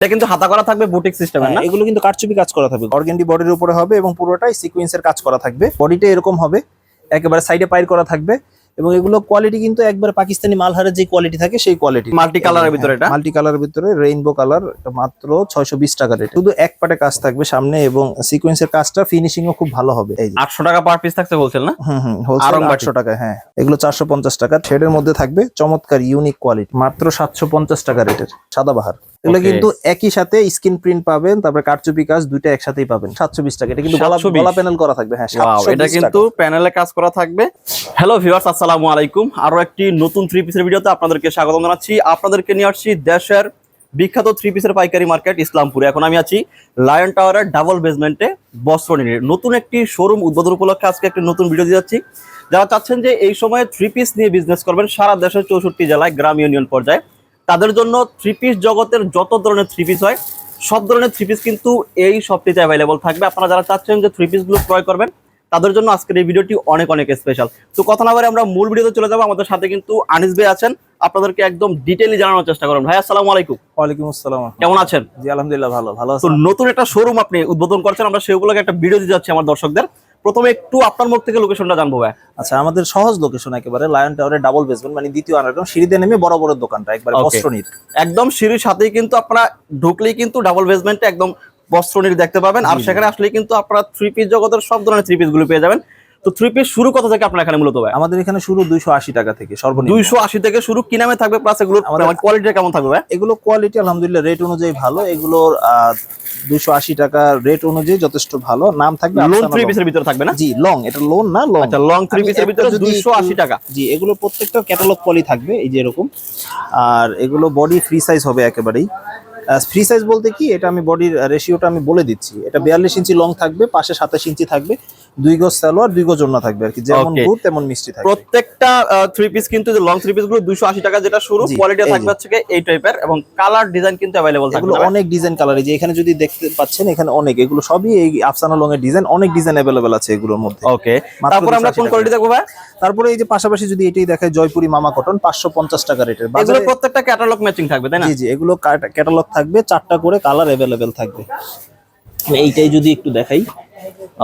এটা কিন্তু হাতা করা থাকবে বুটিক সিস্টেমের না হ্যাঁ, এগুলো কিন্তু কারচুপি কাজ করা থাকবে। অর্গেন্ডি বডির উপরে হবে এবং পুরোটাই সিকোয়েন্সের কাজ করা থাকবে। বডিটা এরকম হবে একেবারে সাইডে করা থাকবে এবং এগুলো কোয়ালিটি কিন্তু একবার পাকিস্তানি মালহারের যে কোয়ালিটি থাকে সেই কোয়ালিটি মাল্টি কালারের ভিতরে এটা? মাল্টি কালারের ভিতরে রেইনবো কালার মাত্র ছয়শো বিশ টাকা রেট শুধু এক পাটে কাজ থাকবে সামনে এবং সিকোয়েন্সের কাজটা ফিনিশিং ও খুব ভালো হবে। এই যে। আটশো টাকা পার পিস থাকছে বলছেন না? হুম হুম হোলসেল আরং আটশো টাকা হ্যাঁ। এগুলো চারশো পঞ্চাশ টাকা। থ্রেডের মধ্যে থাকবে চমৎকার ইউনিক কোয়ালিটি মাত্র সাতশো পঞ্চাশ টাকা রেটের সাদাবাহার। এগুলো কিন্তু একই সাথে স্ক্রিন প্রিন্ট পাবেন তারপরে কারচুপি কাজ দুইটা একসাথেই পাবেন। সাতশো বিশ টাকা এটা কিন্তু গলা গলা প্যানেল করা থাকবে হ্যাঁ Wow, 720 এটা কিন্তু প্যানেলে কাজ করা থাকবে। হ্যালো ভিউয়ার্স আসসালামু আলাইকুম। আরও একটি নতুন থ্রি পিসের ভিডিওতে আপনাদেরকে স্বাগত জানাচ্ছি। আপনাদেরকে নিয়ে আসছি দেশের বিখ্যাত থ্রি পিসের পাইকারি মার্কেট ইসলামপুরে। এখন আমি আছি লায়ন টাওয়ারের ডাবল বেসমেন্টে বস্ত্রনীর নতুন একটি শোরুম উদ্বোধন উপলক্ষে আজকে একটি নতুন ভিডিও দিয়ে যাচ্ছি। যারা চাচ্ছেন যে এই সময়ে থ্রি পিস নিয়ে বিজনেস করবেন সারা দেশের চৌষট্টি জেলায় গ্রাম ইউনিয়ন পর্যায়ে। তাদের জন্য থ্রি পিস জগতের যত ধরনের থ্রি পিস হয় সব ধরনের থ্রি পিস কিন্তু এই শপটিতে অ্যাভেলেবল থাকবে। আপনারা যারা চাচ্ছেন যে থ্রি পিসগুলো ক্রয় করবেন তাদের জন্য আজকের এই ভিডিওটি অনেক অনেক স্পেশাল তো কথা না বলে আমরা মূল ভিডিওতে চলে যাব। আমাদের সাথে কিন্তু আনিস ভাই আছেন। আপনাদেরকে একদম ডিটেইলি জানানোর চেষ্টা করুন। ভাই আসসালামু আলাইকুম। ওয়ালাইকুম আসসালাম। কেমন আছেন? জি আলহামদুলিল্লাহ ভালো ভালো তো নতুন একটা শোরুম আপনি উদ্বোধন করছেন। আমরা সেগুলোকে একটা ভিডিও দিতে যাচ্ছি আমার দর্শকদের। প্রথমে একটু আপনার মুখ থেকে লোকেশনটা জানব ভাই আচ্ছা আমাদের সহজ লোকেশন একেবারে লায়ন টাওয়ারের ডাবল বেসমেন্ট মানে দ্বিতীয় আনারকম সিঁড়িতে নেমে বড় বড় দোকানটা একবারে. বস্ত্রনীর একদম সিঁড়ির সাথেই কিন্তু আপনারা ঢুকলেই কিন্তু ডাবল বেসমেন্টটা একদম বস্ত্রনীর দেখতে পাবেন আর। সেখানে আসলে কিন্তু আপনারা থ্রি পিস জগতের সব ধরনের থ্রি পিসগুলো পেয়ে যাবেন তো থ্রি পিস শুরু কত থেকে আপনার এখানে মূলত ভাই? আমাদের এখানে শুরু দুইশো আশি টাকা থেকে সর্বনিম্ন। দুইশো আশি থেকে শুরু কি নামে থাকবে প্লাস আমাদের- কোয়ালিটি কেমন থাকবে ভাই? এগুলো কোয়ালিটি আলহামদুলিল্লাহ রেট অনুযায়ী ভালো। এগুলোর দুইশো আশি টাকা রেট অনুযায়ী যথেষ্ট ভালো। নাম থাকবে থ্রি পিসের ভিতরে থাকবে না? জি লং এটা লোন না লং আচ্ছা লং থ্রি পিসের ভিতরে দুইশো আশি টাকা। জি এগুলো প্রত্যেকটা ক্যাটালগ পলি থাকবে এই যে এরকম। আর এগুলো বডি ফ্রি সাইজ হবে একেবারেই। ফ্রি সাইজ বলতে কি? এটা আমি বডির রেশিওটা আমি বলে দিচ্ছি। এটা বিয়াল্লিশ ইঞ্চি লং থাকবে পাশে সাতাশ ইঞ্চি থাকবে। দুই গজ সালোয়ার দুই গজ ওড়না থাকবে আর কি। যেমন গুড় তেমন মিষ্টি থাকবে। প্রত্যেকটা থ্রি পিস কিন্তু যে লং থ্রি পিসগুলো দুইশো আশি টাকা যেটা শুরু কোয়ালিটি থাকবে। হচ্ছে এই টাইপের এবং কালার ডিজাইন কিন্তু অ্যাভেলেবল থাকবে? অনেক ডিজাইন কালার যে এখানে যদি দেখতে পাচ্ছেন এখানে অনেক এগুলো সবই এই আফসানা লং এর ডিজাইন অনেক ডিজাইন অ্যাভেলেবেল আছে এগুলোর মধ্যে। ওকে তারপর আমরা কোন কোয়ালিটি দেখব ভাই? তারপরে এই যে পাশাপাশি যদি এটাই দেখায় জয়পুরি মামা কটন পাঁচশো পঞ্চাশ টাকা রেটের এগুলো বাজারে প্রত্যেকটা ক্যাটালগ ম্যাচিং থাকবে তাই না? জি জি এগুলো ক্যাটালগ থাকবে চারটা করে কালার অ্যাভেলেবেল থাকবে। এইটাই যদি একটু দেখাই।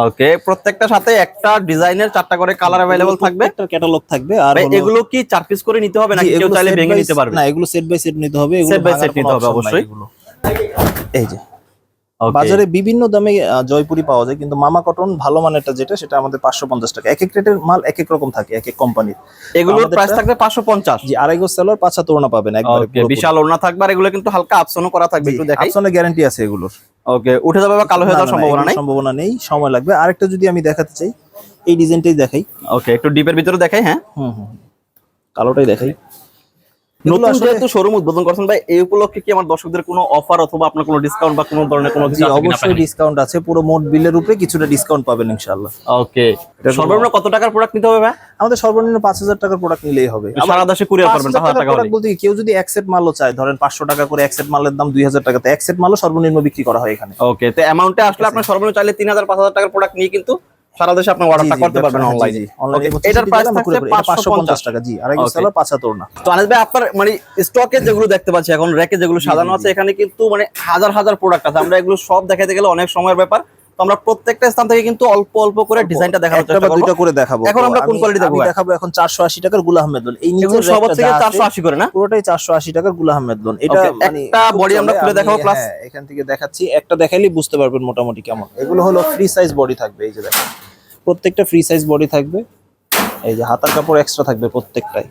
ওকে প্রত্যেকটা সাথে একটা ডিজাইনের চারটা করে কালার অ্যাভেলেবল থাকবে। একটা ক্যাটালগ থাকবে আর এগুলো কি চার পিস করে নিতে হবে নাকি কেউ চাইলে ভেঙে নিতে পারবে? না এগুলো সেট বাই সেট নিতে হবে ভাঙার set কোনো নিতে হবে অবশ্যই। এই যে। বাজারে বিভিন্ন দামে জয়পুরি পাওয়া যায় কিন্তু মামা কটন ভালো মানেরটা যেটা সেটা আমাদের পাঁচশো পঞ্চাশ টাকা। এক এক রেটের মাল এক এক রকম থাকে এক এক কোম্পানির এগুলোর প্রাইস থাকবে পাঁচশো পঞ্চাশ। জি আড়াই গোজ সালোয়ার পাঁচা তোড়না পাবেন একবারে বিশাল ওড়না থাকবে আর এগুলো কিন্তু হালকা আপসনও করা থাকবে একটু দেখাই আপসনের গ্যারান্টি আছে এগুলোর। ওকে উঠে যাবে বা কালো হয়ে যাওয়ার সম্ভাবনা নেই? সম্ভাবনা নেই সময় লাগবে। আরেকটা যদি আমি দেখাতে চাই এই ডিজাইনটাই দেখাই। ওকে একটু ডিপের ভিতরে দেখাই হ্যাঁ। হুম হুম। কালোটাই দেখাই। নতুন যেহেতু শোরুম উদ্বোধন করছেন ভাই এই উপলক্ষে কি আমার দর্শকদের কোনো অফার অথবা আপনার কোনো ডিসকাউন্ট বা কোনো ধরনের কোনো জি অবশ্যই ডিসকাউন্ট আছে পুরো মোট বিলের উপরে কিছুটা ডিসকাউন্ট পাবেন ইনশাআল্লাহ। ওকে সর্বনিম্ন কত টাকার প্রোডাক্ট নিতে হবে ভাই? আমাদের সর্বনিম্ন পাঁচ হাজার টাকার প্রোডাক্ট নিলেই হবে। সারা দেশে কুরিয়ার পাঁচ হাজার টাকা প্রোডাক্ট বলতে কেউ যদি এক সেট মালও চায় ধরেন পাঁচশো টাকা করে এক সেট মালের দাম দুই হাজার টাকাতে এক সেট মালও সর্বনিম্ন বিক্রি করা হয় এখানে। ওকে তো অ্যামাউন্টে আসলে আপনার সর্বনিম্ন চাইলে তিন হাজার পাঁচ হাজার টাকার প্রোডাক্ট নিয়ে কিন্তু সারা দেশে আপনি অর্ডারটা করতে পারবেন অনলাইনে অনলাইনে এটার প্রাইস থাকছে পাঁচশো পঞ্চাশ টাকা। জি আর এক সেলার পাঁচা না তো আনিস ভাই আপনার মানে স্টকে যেগুলো দেখতে পাচ্ছি এখন র্যাকে যেগুলো সাজানো আছে এখানে কিন্তু মানে হাজার হাজার প্রোডাক্ট আছে। আমরা এগুলো সব দেখাতে গেলে অনেক সময়ের ব্যাপার। তো আমরা প্রত্যেকটা স্থান থেকে কিন্তু অল্প অল্প করে ডিজাইনটা দেখানোর চেষ্টা করব। দুইটা করে দেখাবো এখন আমরা কোন কোয়ালিটি দেখব দেখাবো এখন চারশো আশি টাকারগুলা আহমেদ লোন এই নিচের সব থেকে যা আছে, চারশো আশি করে না? পুরোটাই চারশো আশি টাকারগুলা আহমেদ লোন এটা মানে একটা body আমরা। খুলে দেখাবো, plus- হ্যাঁ, এখান থেকে দেখাচ্ছি। একটা দেখাইলেই বুঝতে পারবেন মোটামুটি কেমন। এগুলো হলো ফ্রি সাইজ বডি থাকবে এই যে দেখেন। প্রত্যেকটা ফ্রি সাইজ বডি থাকবে। এই যে হাতার কাপড় এক্সট্রা থাকবে প্রত্যেকটাই।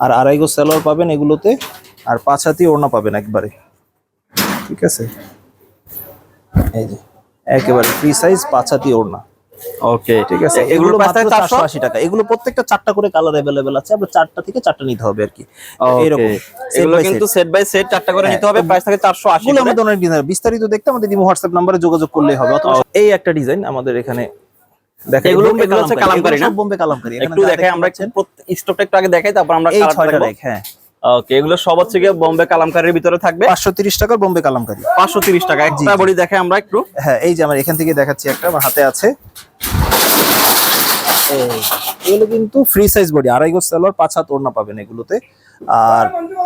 আর আড়াই গো সেলোয়ার পাবেন এগুলোতে আর পাঁচ হাতি ওড়না পাবেন একবারে। ঠিক আছে? এই যে। একেবারে ফ্রি সাইজ পাঁচ হাতি ওড়না। ওকে ঠিক আছে? এগুলো মাত্র থাকছে চারশো চারশো আশি টাকা। এগুলো প্রত্যেকটা চারটা করে কালার অ্যাভেলেবেল আছে। আমরা চারটা থেকে চারটা নিতে হবে আর কি এরকম এগুলো কিন্তু সেট বাই সেট চারটা করে হ্যাঁ, নিতে হবে। প্রাইস থাকে চারশো আশি এগুলো আমাদের অনেক ডিজাইন বিস্তারিত দেখতে আমাদের ইমো হোয়াটসঅ্যাপ নাম্বারে যোগাযোগ করলেই হবে। অথবা এই একটা ডিজাইন আমাদের এখানে দেখেন এগুলো- হচ্ছে কালামকারী। না? বোম্বে কালামকারী। একটু দেখাই আমরা স্টকটা একটু আগে দেখাই তারপর আমরা কালারটা রেক হ্যাঁ। ওকে এগুলো সব হচ্ছে গিয়ে বোম্বে কালামকারীর ভিতরে থাকবে। টাকার বোম্বে কালামকারী। টাকা। একটা বডি দেখে আমরা একটু। হ্যাঁ এই যে আমার এখান থেকে দেখাচ্ছি একটা আমার হাতে আছে। এগুলো কিন্তু ফ্রি সাইজ বডি আড়াই গজ সালোয়ার পাঁচ হাত ওড়না পাবেন এগুলোতে। আর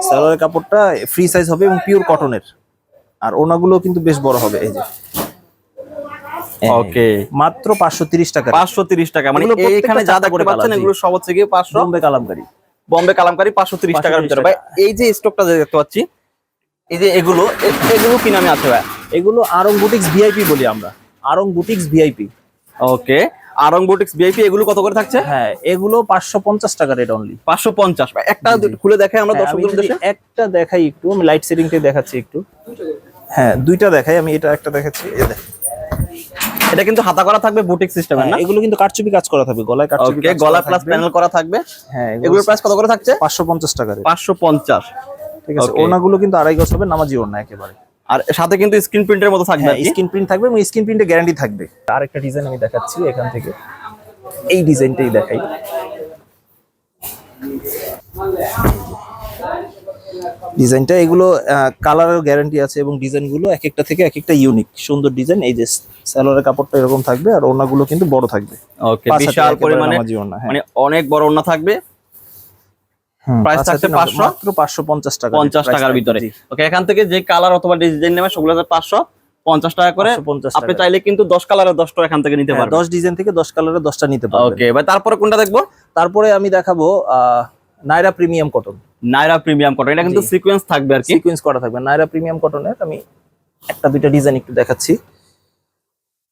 সালোয়ারের কাপড়টা ফ্রি সাইজ হবে এবং পিওর কটনের আর ওনাগুলো কিন্তু বেশ বড় হবে এই যে। ওকে মাত্র পাঁচশো তিরিশ টাকা। পাঁচশো তিরিশ টাকা। মানে এখানে যা দেখতে পাচ্ছেন। এগুলো সব হচ্ছে গিয়ে বোম্বে কালামকারি। বম্বে কালামকারি পাঁচশো তিরিশ টাকার ভিতরে। ভাই এই যে স্টকটা দেখতে পাচ্ছি এই যে এগুলো এগুলো কি নামে আছে ভাই? এগুলো আরং বুটিক্স ভিআইপি বলি আমরা। Aarong boutiques VIP okay Aarong boutiques VIP এগুলো কত করে থাকছে? হ্যাঁ এগুলো পাঁচশো পঞ্চাশ টাকা রেট অনলি পাঁচশো পঞ্চাশ। একটা খুলে দেখাই আমরা দর্শকদের উদ্দেশ্যে। একটা দেখাই একটু আমি লাইট সেটিংটাই দেখাচ্ছি একটু। হ্যাঁ দুইটা দেখাই আমি এটা একটা দেখাচ্ছি এই দেখেন। এটা কিন্তু হাতা করা থাকবে বুটিক সিস্টেমে না হ্যাঁ, এগুলো কিন্তু কারচুপি কাজ করা থাকবে গলায় কারচুপি ওকে গলা প্লাস প্যানেল করা থাকবে। হ্যাঁ এগুলোর প্রাইস কত করে থাকছে? পাঁচশো পঞ্চাশ টাকা rate। পাঁচশো পঞ্চাশ। ঠিক আছে. ওনাগুলো কিন্তু আড়াই গজ হবে নামাজি ওনা একেবারে। আর সাথে কিন্তু স্ক্রিন প্রিন্টের মতো থাকবে হ্যাঁ। স্ক্রিন প্রিন্ট থাকবে এবং স্ক্রিন প্রিন্টে গ্যারান্টি থাকবে। আরেকটা ডিজাইন আমি দেখাচ্ছি এখান থেকে। এই ডিজাইনটাই দেখাই। ডিজাইনটা এগুলো কালারের গ্যারান্টি আছে এবং ডিজাইনগুলো এক একটা থেকে এক একটা ইউনিক সুন্দর ডিজাইন এই যে স্যালোয়ারের কাপড়টা এরকম থাকবে আর ওনাগুলো কিন্তু বড় থাকবে। ওকে বিশাল পরিমাণে হ্যাঁ। মানে অনেক বড় ওড়না থাকবে। পাঁচ থাকছে 500? মাত্র পাঁচশো পঞ্চাশ টাকা। পঞ্চাশ price টাকার ভিতরে। ওকে এখান থেকে যে কালার অথবা ডিজাইন নেবে সেগুলো হচ্ছে পাঁচশো পঞ্চাশ টাকা করে। 550 আপনি। চাইলে কিন্তু দশ কালারের দশটা এখান থেকে নিতে হ্যাঁ, পারবেন। দশ ডিজাইন থেকে দশ কালারের দশটা নিতে পারবেন। ওকে ভাই তারপরে কোনটা দেখব? তারপরে আমি দেখাবো আহ, Naira premium cotton Naira premium cotton এটা কিন্তু সিকোয়েন্স থাকবে আর কি। সিকোয়েন্স করা থাকবে। নাইরা প্রিমিয়াম কটনের আমি একটা দুইটা ডিজাইন একটু দেখাচ্ছি।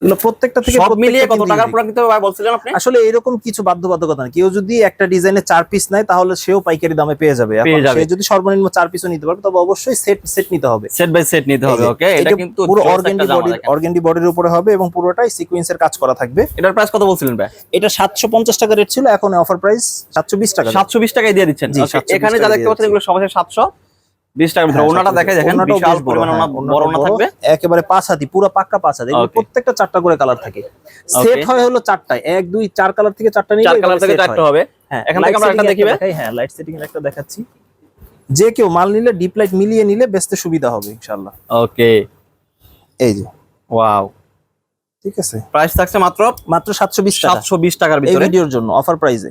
এগুলো প্রত্যেকটা থেকে সব মিলিয়ে কত টাকার প্রোডাক্ট দিতে হবে বলছিলেন আপনি? আসলে এরকম কিছু বাধ্যবাধকতা না কেউ যদি একটা ডিজাইনে চার পিস নেয় তাহলে সেও পাইকারি দামে পেয়ে যাবে। সে যদি সর্বনিম্ন চার পিসও নিতে পারবে তবে অবশ্যই সেট সেট নিতে হবে। সেট বাই সেট নিতে হবে ওকে এটা কিন্তু পুরো অর্গেন্ডি দেখেন। অর্গেন্ডি বডির উপরে হবে এবং পুরোটাই সিকোয়েন্সের কাজ করা থাকবে। এটার প্রাইস কত বলছিলেন ভাই? এটা সাতশো পঞ্চাশ টাকা রেট ছিল এখন অফার প্রাইস সাতশো বিশ টাকা সাতশো বিশ টাকায় দিয়ে দিচ্ছেন। 720 এখানে যা দেখতে পাচ্ছেন এগুলো সবাই সাতশো। বিশ টাকার ভিতরে হ্যাঁ, ওনাটা দেখে দেখেন বিশাল পরিমাণ হ্যাঁ, ওনা- বড়? ওনা থাকবে। একেবারে পাঁচ হাতি পুরো পাক্কা পাঁচ হাতি। প্রত্যেকটা চারটা করে কালার থাকে। সেট হয় হলো চারটায়। এক দুই চার কালার থেকে চারটা নিয়ে চার কালার থেকে হবে। হ্যাঁ এখান থেকে আমরা একটা সেটিং দেখিবে দেখাই হ্যাঁ লাইট সেটিং এর একটা দেখাচ্ছি। যে কেউ মাল নিলে ডিপ লাইট মিলিয়ে নিলে বেচতে সুবিধা হবে ইনশাল্লাহ ওকে এই যে। ওয়াও ঠিক আছে। প্রাইস থাকছে মাত্র মাত্র সাতশো বিশ সাতশো বিশ টাকার ভিতরে। ভিডিওর জন্য অফার প্রাইসে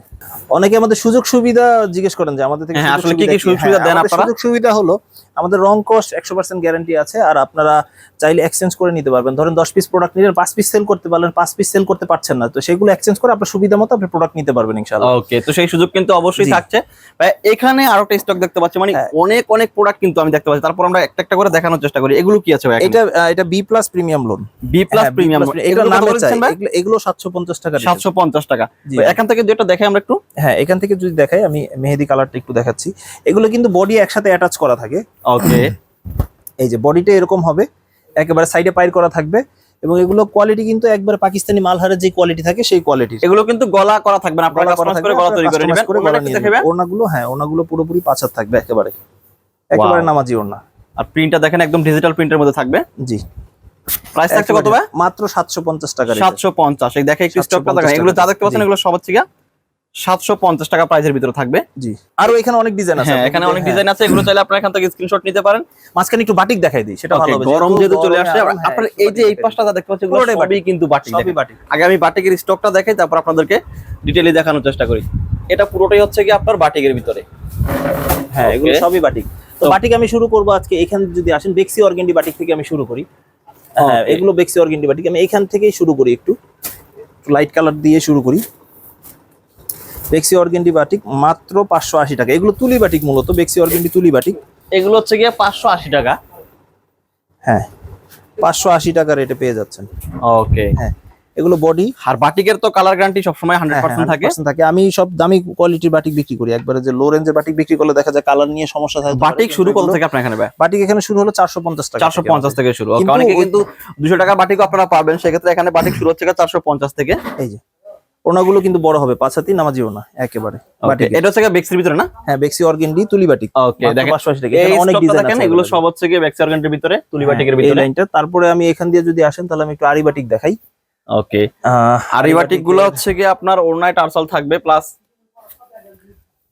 অনেকে আমাদের সুযোগ সুবিধা জিজ্ঞেস করেন যে আমাদের থেকে হ্যাঁ, আসলে কি কি সুযোগ সুবিধা হ্যাঁ, দেন আপনারা? সুযোগ সুবিধা হলো আমাদের রং কস্ট একশো পার্সেন্ট গ্যারান্টি আছে আর আপনারা চাইলে এক্সচেঞ্জ করে নিতে পারবেন। ধরেন দশ পিস প্রোডাক্ট নিলেন পাঁচ পিস সেল করতে পারলেন পাঁচ পিস সেল করতে পারছেন না তো সেগুলো এক্সচেঞ্জ করে আপনার সুবিধা মতো আপনি প্রোডাক্ট নিতে পারবেন ইনশাআল্লাহ। ওকে তো সেই সুযোগ কিন্তু অবশ্যই থাকছে। ভাই, এখানে আরও একটা স্টক দেখতে পাচ্ছি মানে হ্যাঁ। অনেক অনেক প্রোডাক্ট কিন্তু আমি দেখতে পাচ্ছি। তারপর আমরা একটা একটা করে দেখানোর চেষ্টা করি। এগুলো কি আছে ভাই এটা এটা B plus premium lawn B plus premium এগুলো নামে চাই? ভাই? এগুলো- এগুলো সাতশো পঞ্চাশ টাকা rate। সাতশো পঞ্চাশ টাকা। এখান থেকে যেটা দেখে আমরা একটু? হ্যাঁ এখান থেকে যদি দেখাই আমি মেহেদি কালারটা একটু দেখাচ্ছি। এগুলো কিন্তু বডি একসাথে অ্যাটাচ করা থাকে। ওকে এই যে বডিটা এরকম হবে একেবারে সাইডে পাইর করা থাকবে এবং এগুলো কোয়ালিটি কিন্তু একবার পাকিস্তানি মালহারের যে কোয়ালিটি থাকে সেই কোয়ালিটির এগুলো কিন্তু গলা করা থাকবে না আপনারা কাস্টমাইজ করে গলা তৈরি করে নেবেন। ওনাটা গলা দেখাবেন নেবেন। হ্যাঁ পুরোপুরি পাঁচার থাকবে একেবারে। একেবারে নামাজি ওড়না। আর প্রিন্টটা দেখেন একদম ডিজিটাল প্রিন্টের মধ্যে থাকবে। জি। প্রাইস থাকছে কত ভাই? মাত্র সাতশো পঞ্চাশ টাকা rate এ। সাতশো পঞ্চাশ। এই দেখে একটু স্টকটা দেখেন এগুলো যা দেখতে পাচ্ছেন এগুলো সব হচ্ছে টাকা ভিতরে থাকবে। জি। আরও এখানে অনেক ডিজাইন আছে হ্যাঁ এখানে অনেক হ্যাঁ। ডিজাইন আছে। এগুলো চাইলে আপনারা এখান থেকে স্ক্রিনশট নিতে পারেন। মাঝখানে একটু বাটিক দেখাই দিই সেটা ভালো হবে। গরম যেহেতু চলে আসছে গরমে হ্যাঁ, আপনার এই যে বাটিক এই পাশটা যা দেখতে পাচ্ছেন এগুলো সবই কিন্তু বাটিক সবই বাটিক আগে আমি বাটিকের স্টকটা দেখাই তারপর আপনাদেরকে ডিটেইলি দেখানোর চেষ্টা করি। এটা পুরোটাই হচ্ছে কি আপনার বাটিকের ভিতরে। হ্যাঁ এগুলো সবই বাটিক তো- বাটিক আমি শুরু করব আজকে। এখানে যদি আসেন বেক্সি অর্গেন্ডি বাটিক থেকে আমি শুরু করি। হ্যাঁ এগুলো বেক্সি অর্গেন্ডি বাটিক আমি এখান থেকেই শুরু করি একটু। লাইট কালার দিয়ে শুরু করি। বেক্সি অর্গেন্ডি বাটিক মাত্র পাঁচশো আশি টাকা। এগুলো তুলি বাটিক মূলত বেক্সি অর্গেন্ডি তুলি বাটিক এগুলো হচ্ছে গিয়ে পাঁচশো আশি টাকা। হ্যাঁ পাঁচশো আশি টাকা রেটে পেয়ে যাচ্ছেন। ওকে হ্যাঁ। এগুলো বডি আর বাটিকের তো কালার গ্যারান্টি সবসময় হান্ড্রেড পার্সেন্ট থাকে। থাকে। আমি সব দামি কোয়ালিটির বাটিক বিক্রি করি। একবারে যে লো রেঞ্জের বাটিক বিক্রি করলে দেখা যায় কালার নিয়ে সমস্যা থাকে। বাটিক শুরু কত থেকে আপনার এখানে বাটিক এখানে শুরু হলো চারশো পঞ্চাশ টাকা চারশো থেকে পঞ্চাশ থেকে শুরু। অনেকে কিন্তু দুশো টাকা বাটিক আপনারা পাবেন। সেক্ষেত্রে এখানে বাটিক শুরু হচ্ছে চারশো পঞ্চাশ থেকে। এই যে ওনাগুলো কিন্তু বড় হবে। পাঁচ হাতি নামাজি ওনা একেবারে বাটিক এটা হচ্ছে বেক্সির ভিতরে না? হ্যাঁ বেক্সি অর্গেন্ডি তুলি বাটিক ওকে দেখেন 580 টাকা। এই এখানে অনেক ডিজাইন আছে এগুলো সব হচ্ছে বেক্সি অর্গানটির ভিতরে তুলি বাটিকের হ্যাঁ, ভিতরে। লাইনটা তারপরে আমি এখান দিয়ে যদি আসেন তাহলে আমি একটু আরি বাটিক দেখাই। ওকে আর এই বাটিকগুলো হচ্ছে গিয়ে আপনার ওড়নায় টার্সাল থাকবে প্লাস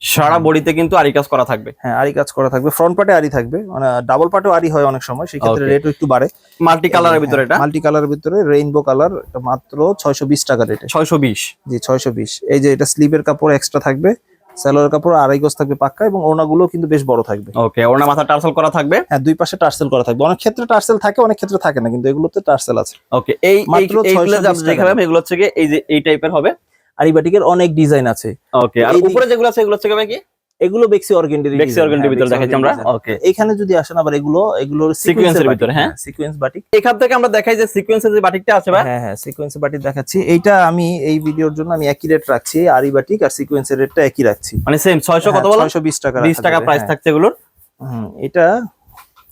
সারা বডিতে কিন্তু আরি কাজ করা থাকবে। হ্যাঁ আরি কাজ করা থাকবে। ফ্রন্ট পার্টে আরি থাকবে। মানে ডাবল পার্টেও আরি হয় অনেক সময় সেক্ষেত্রে রেট একটু বাড়ে। মাল্টি কালারের ভিতরে এটা? মাল্টি কালারের ভিতরে রেইনবো কালার মাত্র ছয়শো বিশ টাকা রেটে ছয়শো বিশ। জি ছয়শো বিশ। এই যে এটা স্লিভের কাপড় এক্সট্রা থাকবে। স্যালোর কাপড় আড়াই গজ থাকবে পাক্কা এবং ওনাগুলো কিন্তু বেশ বড় থাকবে। ওকে ওড়না মাথা টার্সেল করা থাকবে? হ্যাঁ দুই পাশে টার্সেল করা থাকবে। অনেক ক্ষেত্রে টার্সেল থাকে অনেক ক্ষেত্রে থাকে না কিন্তু এগুলোতে টার্সেল আছে। ওকে এই এই- মাত্র এইগুলো 620 যে আপনি দেখাবেন এগুলো হচ্ছে এই যে এই টাইপের হবে? আরিবাটিকের অনেক ডিজাইন আছে। ওকে আর উপরে যেগুলো আছে এগুলো হচ্ছে কি? এগুলো বেক্সি অর্গেন্ডি বেক্সি অর্গানটির ভিতরে দেখাচ্ছি আমরা। ওকে এখানে যদি আসেন আবার এগুলো এগুলো Sequence এর ভিতরে, হ্যাঁ। সিকোয়েন্স বাটিক এখান থেকে আমরা দেখাই যে সিকোয়েন্সের যে বাটিকটা আছে ভাই। হ্যাঁ হ্যাঁ সিকোয়েন্স বাটিক দেখাচ্ছি। এইটা আমি এই ভিডিওর জন্য আমি একই রেট রাখছি আরি বাটিক আর সিকোয়েন্সের রেটটা একই রাখছি। মানে সেম 600 কত বলো? 620 টাকা 20 টাকা প্রাইস হ্যাঁ। থাকছে এগুলোর। হুম, এটা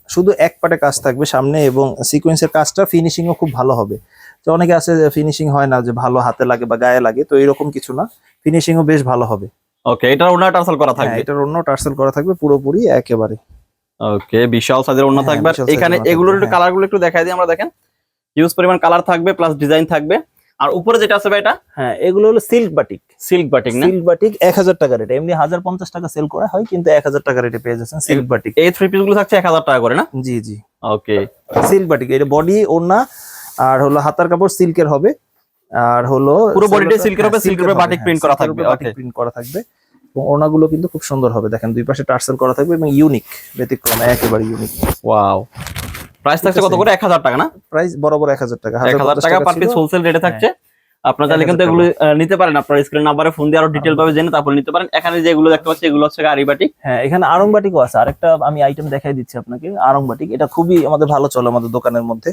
শুধু এক পাটে কাজ থাকবে সামনে এবং সিকোয়েন্সের কাজটা ফিনিশিং ও খুব ভালো হবে। তো অনেকে আছে ফিনিশিং হয় না যে ভালো হাতে লাগে বা গায়ে লাগে তো এরকম কিছু না। ফিনিশিং ও বেশ ভালো হবে। ওকে এটা ওনার টার্সেল করা হ্যাঁ, থাকবে? এটার অন্য টার্সেল করা থাকবে পুরোপুরি একেবারে। ওকে বিশাল সাইজের ওনা হ্যাঁ, থাকবে। এখানে এগুলোর একটু হ্যাঁ। কালারগুলো একটু দেখাই দিই আমরা দেখেন। হিউজ পরিমাণ কালার থাকবে প্লাস ডিজাইন থাকবে। আর উপরে যেটা আছে ভাই এটা হ্যাঁ এগুলো হলো সিল্ক বাটিক সিল্ক বাটিক না? সিল্ক বাটিক এক হাজার টাকা রেট এমনি হাজার পঞ্চাশ টাকা সেল করা হয় কিন্তু এক হাজার টাকা রেটে পেয়ে যাচ্ছেন সিল্ক বাটিক এই থ্রি পিসগুলো থাকছে 1000 টাকা করে না? জি জি। ওকে সিল্ক বাটিক এটা বডি ওড়না আর হলো হাতার কাপড় সিল্কের হবে। আর হলো পুরো বডিটা এর হবে, silk উপরে batik print করা থাকবে, okay. প্রিন্ট করা থাকবে। এবং ওড়নাগুলো কিন্তু খুব সুন্দর হবে দেখেন দুই পাশে টার্সেল করা থাকবে এবং ইউনিক ব্যতিক্রম একেবারে ইউনিক ওয়াও প্রাইস থাকছে কত। করে? 1000 টাকা না? প্রাইস বরাবর এক হাজার টাকা 1000 টাকা পার পিস হোলসেল রেটে থাকছে। আপনারা চাইলে কিন্তু এগুলো নিতে পারেন আপনার স্ক্রিন নাম্বারে ফোন দিয়ে আরও ডিটেইল ভাবে জেনে তারপর নিতে পারেন। এখানে যেগুলো দেখতে পাচ্ছি এগুলো হচ্ছে আরিবাটিক হ্যাঁ এখানে আরং বাটিকও আছে। আরেকটা আমি আইটেম দেখাই দিচ্ছি আপনাকে আরং বাটিক এটা খুবই আমাদের ভালো চলে আমাদের দোকানের মধ্যে।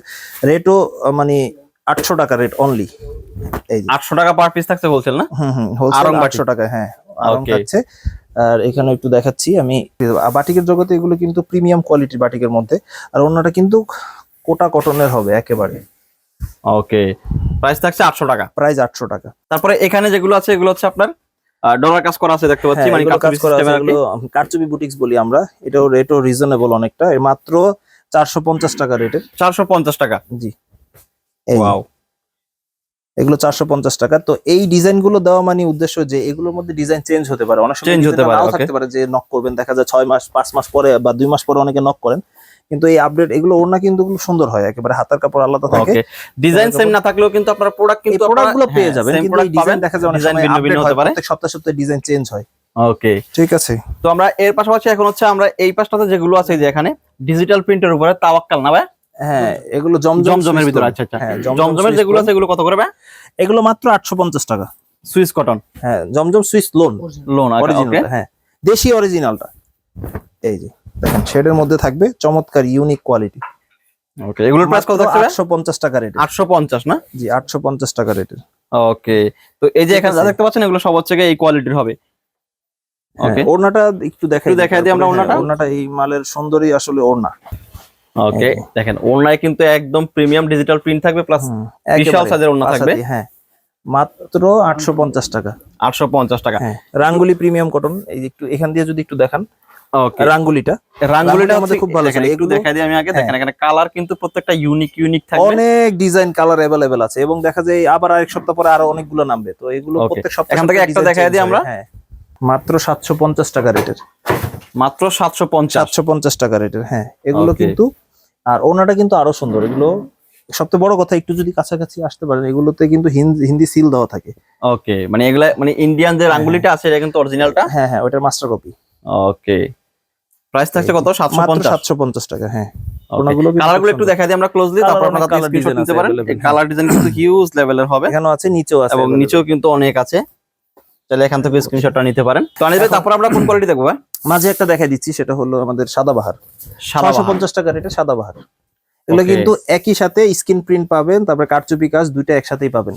রেটও মানে আটশো টাকা রেট অনলি এই যে। 800 টাকা পার পিস থাকছে হোলসেল না? হুম হুম হোলসেল আটশো টাকা হ্যাঁ আরং. থাকছে। আর এখানে একটু দেখাচ্ছি আমি। বাটিকের জগতে এগুলো কিন্তু প্রিমিয়াম কোয়ালিটির বাটিকের মধ্যে। আর অন্যটা কিন্তু কোটা কটনের হবে একেবারে। ওকে প্রাইস থাকছে 800 টাকা। প্রাইস আটশো টাকা। তারপরে এখানে যেগুলো আছে এগুলো হচ্ছে আপনার ডলার কাজ করা আছে দেখতে পাচ্ছি হ্যাঁ, মানে কাজ করা আছে এগুলো কারচুপি বুটিক্স বলি আমরা। এটাও রেটও রিজনেবল অনেকটা। এর মাত্র চারশো পঞ্চাশ টাকা রেটের 450 টাকা। জি। ওয়াও এগুলো চারশো পঞ্চাশ টাকা। তো এই ডিজাইনগুলো দেওয়া মানে উদ্দেশ্য যে এগুলোর মধ্যে ডিজাইন চেঞ্জ হতে পারে। অনেক সময় Change হতে পারে, থাকতে পারে যে নক করবেন দেখা যায় ছয় মাস পাঁচ মাস পরে বা দুই মাস পরে অনেকে নক করেন। কিন্তু এই আপডেট এগুলো ওড়না কিন্তু সুন্দর হয় একেবারে হাতার কাপড় আলাদা থাকে। ডিজাইন সেম না থাকলেও কিন্তু আপনার প্রোডাক্ট কিন্তু প্রোডাক্টগুলো পেয়ে হ্যাঁ, যাবেন কিন্তু এই ডিজাইন দেখা যায় অনেক সময় ভিন্ন ভিন্ন হতে পারে। প্রত্যেক সপ্তাহে সপ্তাহে ডিজাইন চেঞ্জ হয়। ওকে ঠিক আছে। তো আমরা এর পাশাপাশি এখন হচ্ছে আমরা এই পাশটাতে যেগুলো আছে যে এখানে ডিজিটাল প্রিন্টের উপরে তাওয়াক্কাল না ভাই? হ্যাঁ এগুলো জমজম জমজমের ভিতরে আচ্ছা আচ্ছা। হ্যাঁ জমজমের যেগুলো আছে। এগুলো কত করে এগুলো মাত্র আটশো পঞ্চাশ টাকা। সুইস কটন হ্যাঁ জমজম সুইস লোন লোন অরিজিনাল হ্যাঁ দেশি অরিজিনালটা এই যে দেখেন শেডের মধ্যে থাকবে চমৎকার ইউনিক কোয়ালিটি ওকে এগুলোর প্রাইস কত থাকছে ভাই? আটশো পঞ্চাশ টাকা রেটের 850 না? জি আটশো পঞ্চাশ টাকা রেটের ওকে তো এই যে এখানে যা দেখতে পাচ্ছেন এগুলো সব হচ্ছে এই কোয়ালিটির হবে। হ্যাঁ, ওকে ওড়নাটা একটু দেখাই একটু দেখাই দিই আমরা তারপরে, হ্যাঁ, ওড়নাটা। ওড়নাটা এই মালের সুন্দরী আসলে ওড়না। ওকে দেখেন ওনলাইন কিন্তু একদম প্রিমিয়াম ডিজিটাল প্রিন্ট থাকবে প্লাস বিশাল সাইজের ওড়না থাকবে। হ্যাঁ মাত্র আটশো পঞ্চাশ টাকা। 850 টাকা। হ্যাঁ রাঙ্গুলি প্রিমিয়াম কটন এই যে একটু এখান দিয়ে যদি একটু দেখান ওকে রাঙ্গুলিটা। রাঙ্গুলিটা আমাদের খুব ভালো চলে। একটু দেখাই দিই আমি আগে। হ্যাঁ। দেখেন এখানে কালার কিন্তু প্রত্যেকটা ইউনিক ইউনিক থাকবে। অনেক ডিজাইন কালার অ্যাভেলেবেল আছে এবং দেখা যায় আবার আরেক সপ্তাহ পরে আরও অনেকগুলো নামবে। তো এগুলো. প্রত্যেক সপ্তাহে এখান থেকে একটা দেখাই দিই আমরা। হ্যাঁ মাত্র সাতশো পঞ্চাশ টাকা রেটের মাত্র 750 সাতশো পঞ্চাশ টাকা রেটের হ্যাঁ এগুলো কিন্তু আর ওনাটা কিন্তু আরও সুন্দর। এগুলো সবচেয়ে বড় কথা একটু যদি কাছাকাছি আসতে পারেন এগুলোতে কিন্তু হিন্দি সিল দেওয়া থাকে। ওকে মানে এগুলা মানে ইন্ডিয়ান যে রাঙ্গুলিটা আছে এটা কিন্তু অরিজিনালটা হ্যাঁ হ্যাঁ ওটার মাস্টার কপি ওকে প্রাইস থাকছে কত? মাত্র 750 সাতশো পঞ্চাশ টাকা হ্যাঁ। ওনাগুলো কিন্তু কালারগুলো খুব একটু। দেখাই দিই আমরা ক্লোজলি তারপর আপনারা স্ক্রিনশট নিতে পারেন। available, হ্যাঁ। কালার ডিজাইন কিন্তু হিউজ লেভেলের হবে। এখানেও আছে নিচেও আছে এবং নিচেও কিন্তু অনেক আছে। তাহলে এখান থেকে স্ক্রিনশটটা নিতে পারেন। তো আনিস ভাই তারপর আমরা কোন কোয়ালিটি দেখব মাঝে একটা দেখাই দিচ্ছি সেটা হলো আমাদের সাদাবাহার বাহার। পঞ্চাশ টাকা রেটে সাদাবাহার এগুলো কিন্তু একই সাথে স্ক্রিন প্রিন্ট পাবেন তারপরে কারচুপি কাজ দুইটা একসাথেই পাবেন।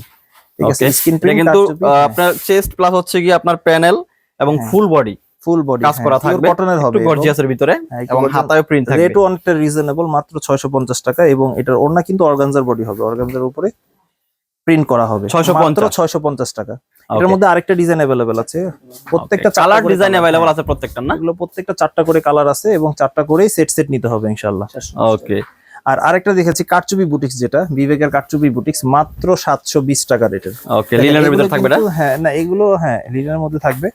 ঠিক আছে স্ক্রিন প্রিন্ট কিন্তু আপনার চেস্ট প্লাস হচ্ছে কি আপনার প্যানেল এবং হ্যাঁ। ফুল বডি ফুল বডি কাজ করা থাকবে। কটনের হবে গর্জিয়াসের ভিতরে হ্যাঁ, এবং। হাতায় প্রিন্ট থাকবে। রেটও অনেকটা রিজনেবল মাত্র ছয়শো পঞ্চাশ টাকা এবং এটার ওড়না কিন্তু অর্গানজার বডি হবে। অর্গানজার উপরে প্রিন্ট করা হবে। 650 মাত্র ছয়শো পঞ্চাশ টাকা। এটার মধ্যে আরেকটা ডিজাইন অ্যাভেলেবেল আছে। প্রত্যেকটা কালার ডিজাইন হ্যাঁ। আছে প্রত্যেকটা না? এগুলো প্রত্যেকটা চারটা করে কালার আছে এবং চারটা করেই সেট সেট নিতে হবে ইনশাল্লাহ ওকে আর আরেকটা দেখেছি কারচুপি বুটিক্স যেটা বিবেকের কারচুপি বুটিক্স মাত্র সাতশো বিশ টাকা রেটের। ওকে লিলেনের ভিতরে থাকবে না? হ্যাঁ না এগুলো হ্যাঁ লিনের মধ্যে থাকবে।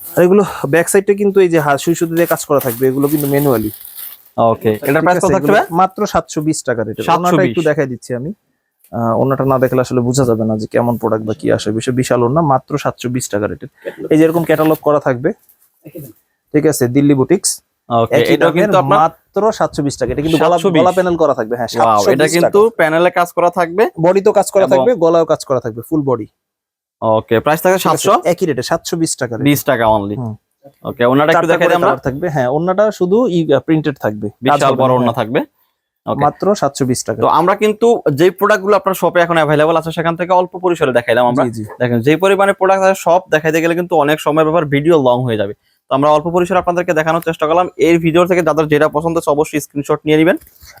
আর এগুলো ব্যাক সাইডটা কিন্তু এই যে হাত সুই সুতো দিয়ে কাজ করা থাকবে এগুলো কিন্তু ম্যানুয়ালি ওকে এটার প্রাইস কত থাকবে মাত্র সাতশো বিশ টাকা রেটের। 720 ওনাটা একটু দেখাই দিচ্ছি আমি। ওনাটা না দেখলে আসলে বোঝা যাবে না যে কেমন প্রোডাক্ট বা কি আসে। বিষয় বিশাল ওনা মাত্র সাতশো বিশ টাকা রেটের এই যে এরকম ক্যাটালগ করা থাকবে ঠিক আছে দিল্লি বুটিক্স মাত্র সাতশো বিশ টাকা। এটা কিন্তু গলা গলা প্যানেল করা থাকবে হ্যাঁ এটা কিন্তু প্যানেলে কাজ করা থাকবে। বডি তো কাজ করা থাকবে গলাও কাজ করা থাকবে ফুল বডি ওকে প্রাইস থাকবে সাতশো? একই রেটে সাতশো বিশ টাকা। বিশ টাকা অনলি ওকে ওনাটা একটু দেখাই আমরা। থাকবে হ্যাঁ ওনাটা শুধু প্রিন্টেড থাকবে। বিশাল বড় ওনা হ্যাঁ। থাকবে। মাত্র সাতশো বিশ টাকা। তো আমরা কিন্তু যে প্রোডাক্টগুলো আপনার শপে এখন অ্যাভেলেবল আছে সেখান থেকে অল্প পরিসরে দেখাইলাম আমরা। দেখেন যে পরিমাণে প্রোডাক্ট আছে সব দেখাইতে গেলে কিন্তু অনেক সময় ব্যাপার ভিডিও লং হয়ে যাবে। তো আমরা অল্প পরিসরে আপনাদেরকে দেখানোর চেষ্টা করলাম। এই ভিডিও থেকে যাদের যেটা পছন্দ হচ্ছে অবশ্যই স্ক্রিনশট নিয়ে নেবেন।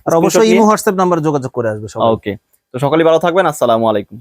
আর অবশ্যই ইমো হোয়াটসঅ্যাপ নাম্বারে যোগাযোগ করে আসবে সবাই। ওকে তো সকলেই ভালো থাকবেন। আসসালামু আলাইকুম।